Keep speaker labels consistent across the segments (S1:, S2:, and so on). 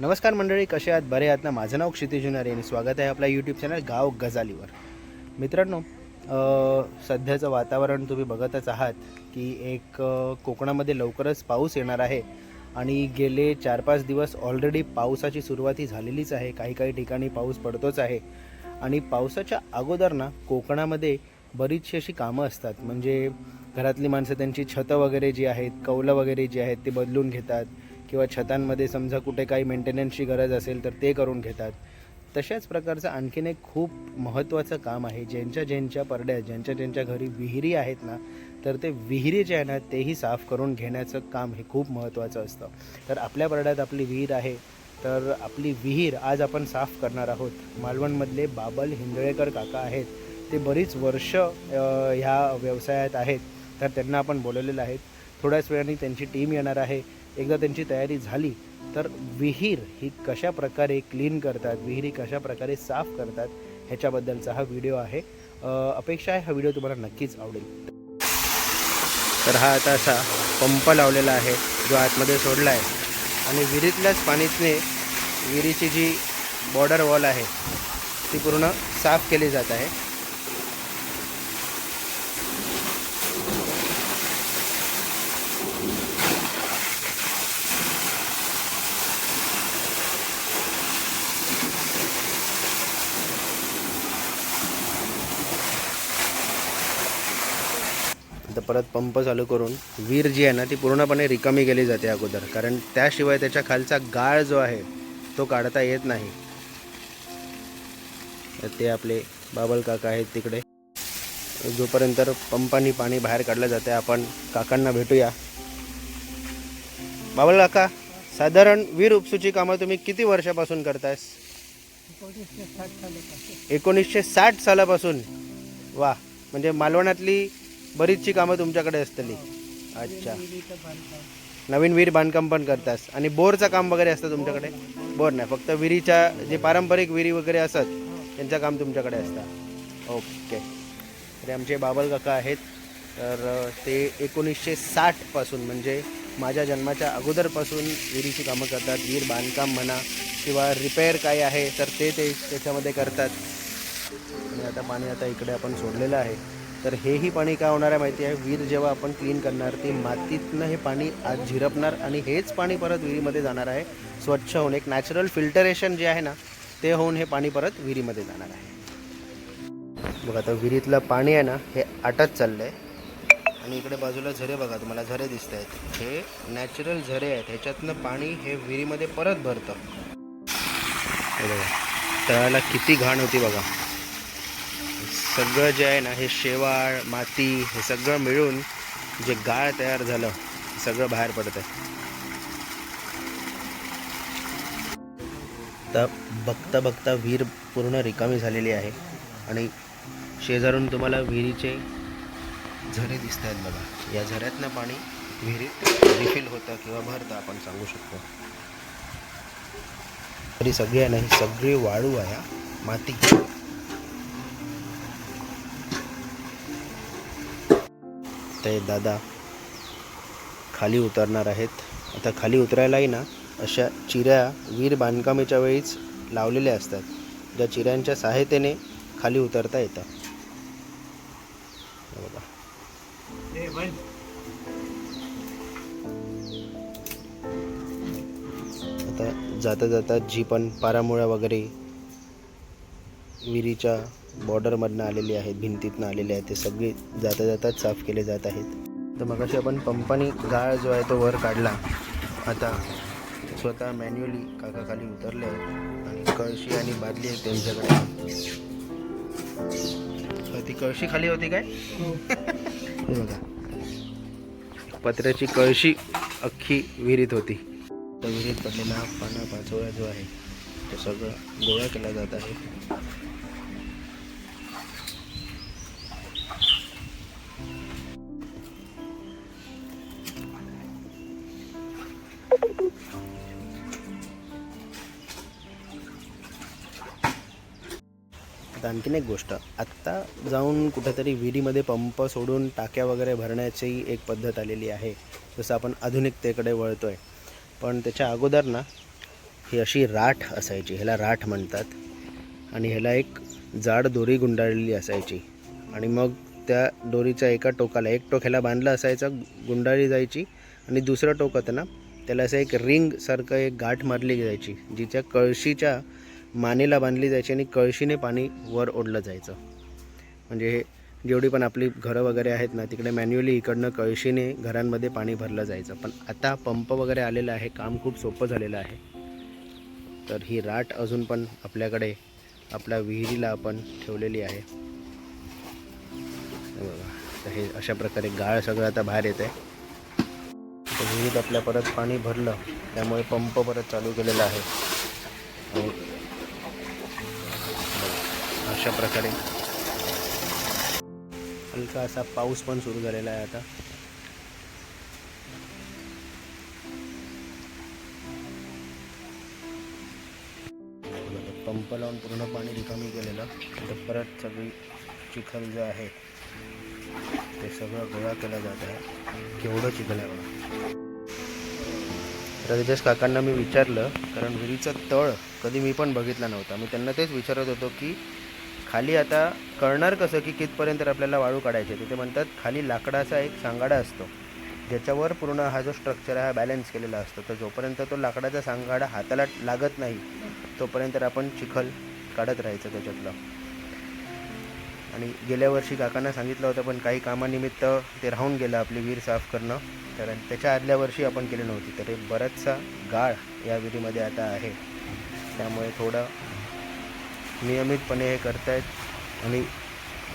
S1: नमस्कार मंडळी कसे आहात? बरे आहात ना? माझं नाव क्षितिज हुनारे आणि स्वागत आहे आपल्या यूट्यूब चॅनल गाव गजालीवर. मित्रांनो सध्याचं वातावरण तुम्ही बघतच आहात की एक कोकणामध्ये लवकरच पाऊस येणार आहे आणि गेले चार पाच दिवस ऑलरेडी पावसाची सुरुवात ही झालेलीच आहे. काही काही ठिकाणी पाऊस पडतोच आहे आणि पावसाच्या अगोदर ना कोकणामध्ये बरीचशी अशी कामं असतात. म्हणजे घरातली माणसं त्यांची छतं वगैरे जी आहेत कौलं वगैरे जी आहेत ते बदलून घेतात. किंवा छतांमध्ये समजा कुठे काही मेंटेनन्सची गरज असेल तर ते करून घेतात. तशाच प्रकारचं आणखीन एक खूप महत्त्वाचं काम आहे. ज्यांच्या ज्यांच्या परड्या ज्यांच्या ज्यांच्या घरी विहिरी आहेत ना तर ते विहिरी जे आहे ना तेही साफ करून घेण्याचं काम हे खूप महत्त्वाचं असतं. तर आपल्या परड्यात आपली विहीर आहे तर आपली विहीर आज आपण साफ करणार आहोत. मालवणमधले बाबल हिंदळेकर काका आहेत. ते बरीच वर्ष ह्या व्यवसायात आहेत. तर त्यांना आपण बोलवलेलं आहे. थोड्याच वेळाने त्यांची टीम येणार आहे. एकदा त्यांची तयारी झाली तर विहीर ही कशा प्रकारे क्लीन करतात विहिरी कशा प्रकारे साफ करतात ह्याच्याबद्दलचा हा व्हिडिओ आहे. अपेक्षा आहे हा व्हिडिओ तुम्हाला नक्कीच आवडेल. तर हा आता असा पंप लावलेला आहे जो आतमध्ये सोडला आहे. आणि विहिरीतल्याच पाणीतने विहिरीची जी बॉर्डर वॉल आहे ती पूर्ण साफ केली जात आहे. परत पंप चालू करून वीर जी आहे ना ती पूर्णपणे रिकामी केली जाते अगोदर. कारण त्याशिवाय त्याच्या खालचा गाळ जो आहे तो काढता येत नाही. तर ते आपले बाबल काका आहेत तिकडे. जोपर्यंत पंपानी पाणी बाहेर काढलं जाते आपण काकांना भेटूया. बाबल काका साधारण वीर उपसूची कामं तुम्ही किती वर्षापासून करतायस? एकोणीसशे साठ सालापासून. वा म्हणजे मालवणातली बरीचशी कामं तुमच्याकडे असतली. अच्छा. नवीन विहीर बांधकाम पण करतास आणि बोरचं काम वगैरे असतं तुमच्याकडे? बोर नाही फक्त विहिरीच्या जे पारंपरिक विहिरी वगैरे असत त्यांचं काम तुमच्याकडे असतं. ओके. तर आमचे बाबल काका आहेत. तर ते एकोणीसशे साठपासून म्हणजे माझ्या जन्माच्या अगोदरपासून विहिरीची कामं करतात. विहीर बांधकाम म्हणा किंवा रिपेअर काय आहे तर ते ते त्याच्यामध्ये करतात. आणि आता पाणी आता इकडे आपण सोडलेलं आहे. तर हेही पाणी काय होणार आहे माहिती आहे. विहीर जेव्हा आपण क्लीन करणार ते मातीतनं हे पाणी आज झिरपणार आणि हेच पाणी परत विहिरीमध्ये जाणार आहे. स्वच्छ होऊन एक नॅचरल फिल्टरेशन जे आहे ना ते होऊन हे पाणी परत विहिरीमध्ये जाणार आहे. बघा आता विहिरीतलं पाणी आहे ना हे आटत चाललं आहे आणि इकडे बाजूला झरे बघा तुम्हाला झरे दिसत आहेत हे नॅचरल झरे आहेत. ह्याच्यातनं पाणी हे विहिरीमध्ये परत भरतं. बघा तळाला किती घाण होती बघा. सगळं जे आहे ना हे शेवाळ माती हे सगळं मिळून जे गाळ तयार झालं सगळं बाहेर पडतं तर बघता बघता विहीर पूर्ण रिकामी झालेली आहे. आणि शेजारून तुम्हाला विहिरीचे झरे दिसत आहेत बघा. या झऱ्यातनं पाणी विहिरीत रिफिल होतं किंवा भरतं आपण सांगू शकतो. तरी सगळी आहे ना ही सगळी वाळू आहे माती. ते दादा खाली उतरणार आहेत. आता खाली उतरायलाही ना अशा चिऱ्या वीर बांधकामाच्या वेळीच लावलेल्या असतात. ज्या चिऱ्यांच्या सहायतेने खाली उतरता येतं हे बघा. आता जाता जाता जी पण पारामुळ्या वगैरे विहिरीच्या बॉर्डरमधनं आलेली आहेत भिंतीतनं आलेले आहेत ते सगळे जाता जाताच साफ केले जात आहेत. तर मग अशी आपण पंपानी गाळ जो आहे तो वर काढला. आता स्वतः मॅन्युअली काका खाली उतरले आहेत आणि कळशी आणि बादली आहे त्यांच्याकडे. ती कळशी खाली होती काय? हे. बघा. पत्र्याची कळशी अख्खी विहिरीत होती. तर विहिरीत पडलेला हा पाना पाचोळा जो आहे तो सगळं गोळा केला जात आहे. आता आणखीन एक गोष्ट. आत्ता जाऊन कुठेतरी विहिरीमध्ये पंप सोडून टाक्या वगैरे भरण्याची एक पद्धत आलेली आहे. जसं आपण आधुनिकतेकडे वळतो आहे पण त्याच्या अगोदर ना ही अशी राठ असायची. ह्याला राठ म्हणतात. आणि ह्याला एक जाड दोरी गुंडाळलेली असायची. आणि मग त्या दोरीच्या एका टोकाला एक टोक ह्याला बांधलं असायचं गुंडाळली जायची. आणि दुसरं टोक होतं ना त्याला असं एक रिंगसारखं एक गाठ मारली जायची जिच्या कळशीच्या मानेला बांधली जायची आणि कळशीने पाणी वर ओढलं जायचं. म्हणजे हे जेवढी पण आपली घरं वगैरे आहेत ना तिकडे मॅन्युअली इकडनं कळशीने घरांमध्ये पाणी भरलं जायचं. पण आता पंप वगैरे आलेलं आहे काम खूप सोपं झालेलं आहे. तर ही राट अजून पण आपल्याकडे आपल्या विहिरीला आपण ठेवलेली आहे. हे बघा तर हे अशा प्रकारे गाळ सगळं आता बाहेर येत आहे विहिरीत आपल्या परत पाणी भरलं त्यामुळे पंप परत चालू केलेला आहे. आणि अशा प्रकारे हलका असा पाऊस पण सुरू झालेला आहे आता. पंप लावून पूर्ण पाणी रिकामी केलेलं. तर परत सगळी चिखल जे आहे ते सगळं गोळा केलं जात आहे. केवढं चिखल आहे बघा. तर काकांना मी विचारलं कारण विहिरीचं तळ कधी मी पण बघितला नव्हता. मी त्यांना तेच विचारत होतो की खाली आता कळणार कसं की कितपर्यंत आपल्याला वाळू काढायचे तर ते म्हणतात खाली लाकडाचा एक सांगाडा असतो. ज्याच्यावर पूर्ण हा जो स्ट्रक्चर आहे हा बॅलन्स केलेला असतो. तर जोपर्यंत तो लाकडाचा सांगाडा हाताला लागत नाही तोपर्यंत आपण चिखल काढत राहायचं त्याच्यातलं. आणि गेल्या वर्षी काकांना सांगितलं होतं पण काही कामानिमित्त ते राहून गेलं आपली विहीर साफ करणं. तर त्याच्या आदल्या वर्षी आपण केली नव्हती. तर एक बराचसा गाळ या विहिरीमध्ये आता आहे. त्यामुळे थोडं नियमितपणे हे करतायत आणि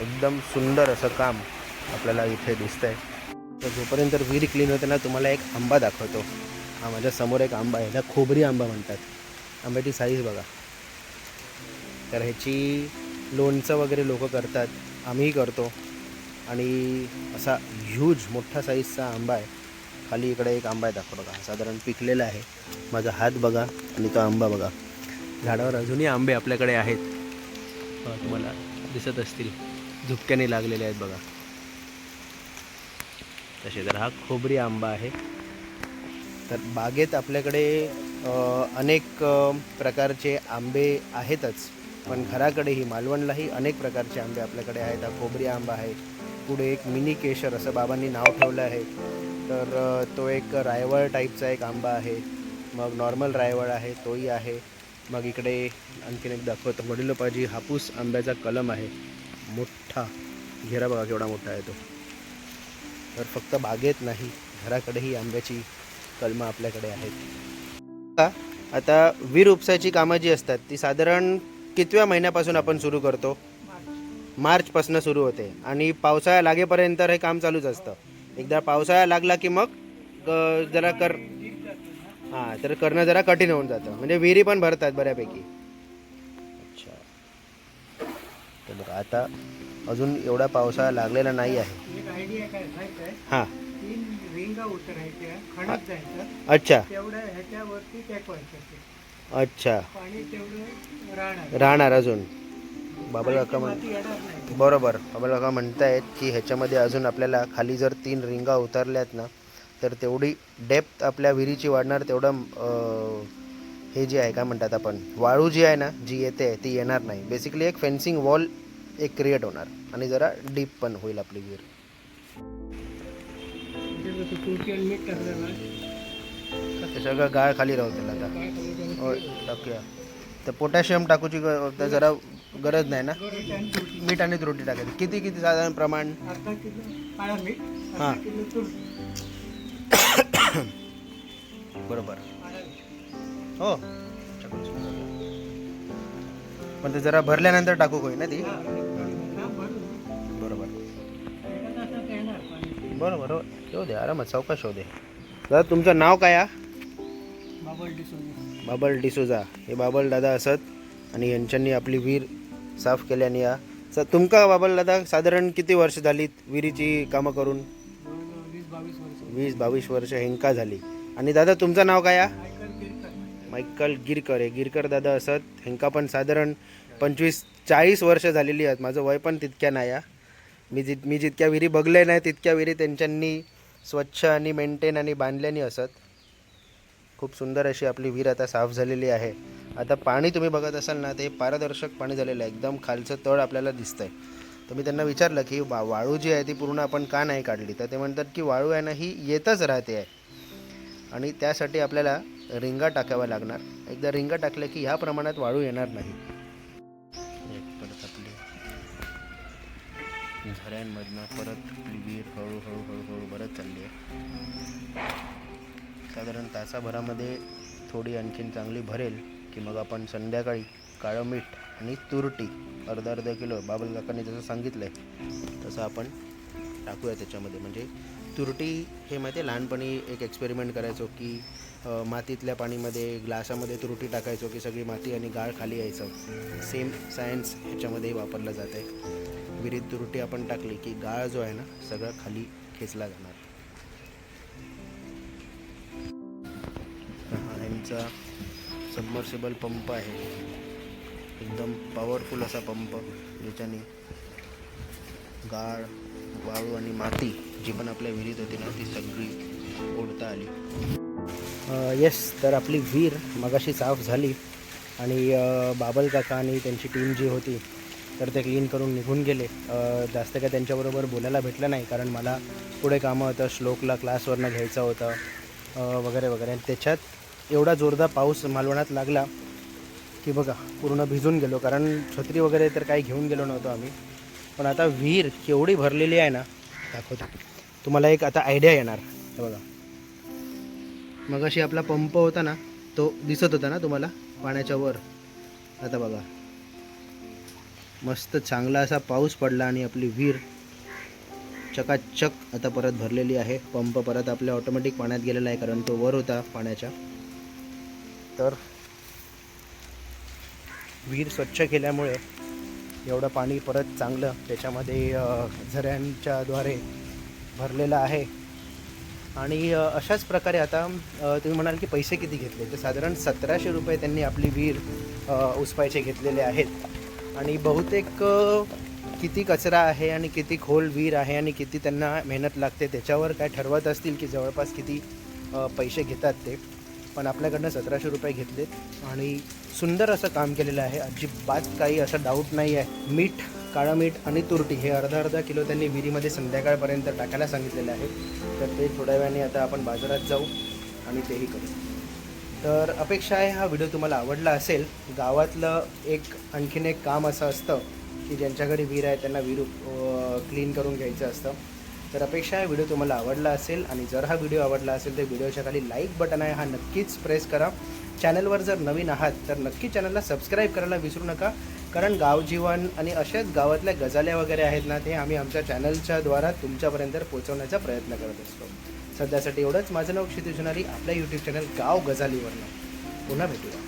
S1: एकदम सुंदर असं काम आपल्याला इथे दिसतंय. तर जोपर्यंत विहीर क्लीन होते ना तुम्हाला एक आंबा दाखवतो. हा माझ्यासमोर एक आंबा आहे. ह्याला खोबरी आंबा म्हणतात. आंब्याची साईज बघा. तर ह्याची लोणचं वगैरे लोक करतात. आम्हीही करतो. आणि असा ह्यूज मोठा साईजचा आंबा आहे. खाली इकडे एक आंबा आहे दाखव बघा. साधारण पिकलेला आहे. माझा हात बघा आणि तो आंबा बघा. झाडावर अजूनही आंबे आपल्याकडे आहेत. बघा, तुम्हाला दिसत असतील. झुपक्याने लागलेले आहेत बघा. तसे तर हा खोबरी आंबा आहे. तर बागेत आपल्याकडे अनेक प्रकारचे आंबे आहेतच. पण घराकडेही मालवणलाही अनेक प्रकारचे आंबे आपल्याकडे आहेत. हा खोबरी आंबा आहे. पुढे एक मिनी केशर असं बाबांनी नाव ठेवलं आहे. तर तो एक रायवळ टाईपचा एक आंबा आहे. मग नॉर्मल रायवळ आहे तोही आहे. मग इकडे आणखीन एक दाखवतो. वडिलोपाजी हापूस आंब्याचा कलम आहे. मोठा. घेरा बघा केवढा मोठा आहे तो. तर फक्त बागेत नाही घराकडेही आंब्याची कलमं आपल्याकडे आहेत. आता- आता वीर उपसायची कामं जी असतात ती साधारण कितव्या महिन्यापासून आपण सुरू करतो? मार्चपासून सुरू होते. आणि पावसाळा लागेपर्यंत हे काम चालूच असतं. एकदा पावसाळा लागला की मग जरा कर हां तर करणं जरा कठीण होऊन जातं. म्हणजे विहिरी पण भरतात बऱ्यापैकी. अच्छा. तर बघा आता अजून एवढा पावसाळा लागलेला नाही आहे.
S2: एक आयडिया काय माहीत आहे
S1: हां.
S2: तीन रिंगा उतरायच्या खणत जायचं.
S1: अच्छा. अच्छा.
S2: पाणी तेवढं राहणार.
S1: राहणार अजून. बाबा काका म्हण बरोबर. बाबा काका म्हणतायत की ह्याच्यामध्ये अजून आपल्याला खाली जर तीन रिंगा उतरल्यात ना तर तेवढी डेप्थ आपल्या विहिरीची वाढणार तेवढं हे जे आहे काय म्हणतात आपण वाळू जी आहे ना जी येते ती येणार नाही. बेसिकली एक फेन्सिंग वॉल एक क्रिएट होणार आणि जरा डीप पण होईल आपली विहीर. सगळं गाळ खाली राहू त्याला आता. टाकूया. तर पोटॅशियम टाकूची जरा गरज नाही ना? मीठ आणि त्रुटी टाकायची. किती किती साधारण प्रमाण? हां. बरोबर. हो. पण ते जरा भरल्यानंतर टाकू होई ना ती?
S2: हा, हा.
S1: बरोबर. बरोबर हो. दे आरामात सावकाश होऊ दे. दादा तुमचं नाव काय हा?
S2: बाबल डिसोजा
S1: बाबल डिसोजा हे बाबल दादा असत आणि यांच्यांनी आपली विहीर साफ केल्याने या. तुमका बाबल दादा साधारण किती वर्ष झालीत विहिरीची कामं करून?
S2: वीस बावीस वर्ष
S1: हेंका झाली. आणि दादा तुमचं नाव काय हा मायकल गिरकर आहे. गिरकर दादा असत हेंका पण साधारण पंचवीस चाळीस वर्ष झालेली आहेत. माझं वय पण तितक्या नाही आहे मी जित मी जितक्या विहिरी बघले नाही तितक्या विहिरी त्यांच्यांनी स्वच्छ आणि मेंटेन आणि बांधल्यानी असत. खूप सुंदर अशी आपली विहीर आता साफ झालेली आहे. आता पाणी तुम्ही बघत असाल ना ते पारदर्शक पाणी झालेलं आहे. एकदम खालचं तळ आपल्याला दिसतंय. तर मी त्यांना विचारलं की वा वाळू जी आहे ती पूर्ण आपण का नाही काढली? तर ते म्हणतात की वाळू आहे ना ही येतच राहते आहे. आणि त्यासाठी आपल्याला रिंगा टाकाव्या लागणार. एकदा रिंगा टाकल्या की ह्या प्रमाणात वाळू येणार नाही. परत आपली झऱ्यांमधनं परत आपली विहीर हळूहळू हळूहळू भरत चालली आहे. साधारण तासाभरामध्ये थोडी आणखीन चांगली भरेल की मग आपण संध्याकाळी काळं मीठ आणि तुरटी अर्धा अर्धा किलो बाबल काकांनी जसं सांगितलं आहे तसं आपण टाकूया त्याच्यामध्ये. म्हणजे तुरटी हे माहिती आहे लहानपणी एक एक्सपेरिमेंट करायचो की मातीतल्या पाणीमध्ये ग्लासामध्ये तुरटी टाकायचो की सगळी माती आणि गाळ खाली यायचं. सेम सायन्स ह्याच्यामध्येही वापरलं जात आहे विहिरीत तुरटी आपण टाकली की गाळ जो आहे ना सगळं खाली खेचला जाणार. ह्यांचा सबमर्सिबल पंप आहे. एकदम पॉवरफुल असा पंप ज्याच्याने गाळ वाळू आणि माती जी पण आपल्या विहिरीत होती ना ती सगळी ओढता आली. येस तर आपली विहीर मगाशी साफ झाली आणि बाबल काका आणि त्यांची टीम जी होती तर ते क्लीन करून निघून गेले. जास्त काय त्यांच्याबरोबर बोलायला भेटलं नाही कारण मला पुढे कामं होतं श्लोकला क्लासवरनं घ्यायचं होतं वगैरे वगैरे. त्याच्यात एवढा जोरदार पाऊस मालवणात लागला की बघा पूर्ण भिजून गेलो. कारण छत्री वगैरे तर काही घेऊन गेलो नव्हतो आम्ही. पण आता विहीर केवढी भरलेली आहे ना दाखवतो. तुम्हाला एक आता आयडिया येणार. हे बघा. मग अशी आपला पंप होता ना तो दिसत होता ना तुम्हाला पाण्याच्या वर. आता बघा. मस्त चांगला असा पाऊस पडला आणि आपली विहीर चकाचक आता परत भरलेली आहे. पंप परत आपल्या ऑटोमॅटिक पाण्यात गेलेला आहे कारण तो वर होता पाण्याच्या. तर विहीर स्वच्छ केल्यामुळे एवढं पाणी परत चांगलं त्याच्यामध्ये झऱ्यांच्याद्वारे झऱ्यांच्या द्वारे भरलेलं आहे. आणि अशाच प्रकारे आता तुम्ही म्हणाल की पैसे किती घेतले? तर साधारण सतराशे रुपये त्यांनी आपली विहीर उसपायचे घेतलेले आहेत. आणि बहुतेक किती कचरा आहे आणि किती खोल विहीर आहे आणि किती त्यांना मेहनत लागते त्याच्यावर काय ठरवत असतील की जवळपास किती पैसे घेतात ते? पण आपल्याकडनं सतराशे रुपये घेतले. आणि सुंदर असं काम केलेलं आहे. अजिबात काही असं डाऊट नाही आहे. मीठ काळं मीठ आणि तुरटी हे अर्धा अर्धा किलो त्यांनी विहिरीमध्ये संध्याकाळपर्यंत टाकायला सांगितलेलं आहे. तर ते थोड्या वेळाने आता आपण बाजारात जाऊ आणि तेही करू. तर अपेक्षा आहे हा व्हिडिओ तुम्हाला आवडला असेल. गावातलं एक आणखीन एक काम असं असतं की ज्यांच्या घरी विहीर आहे त्यांना विहीर क्लीन करून घ्यायचं असतं. तर अपेक्षा आहे व्हिडिओ तुम्हाला आवडला असेल आणि जर हा व्हिडिओ आवडला असेल तर व्हिडिओच्या खाली लाईक बटन आहे हा नक्कीच प्रेस करा. चॅनलवर जर नवीन आहात तर नक्की चॅनलला सबस्क्राईब करायला विसरू नका. कारण गावजीवन आणि अशाच गावातल्या गजाल्या वगैरे आहेत ना ते आम्ही आमच्या चॅनलच्या द्वारा तुमच्यापर्यंत पोहोचवण्याचा प्रयत्न करत असतो. सध्यासाठी एवढंच. माझं नाव क्षितिजुनारी आपल्या यूट्यूब चॅनल गाव गजालीवरनं. पुन्हा भेटूया.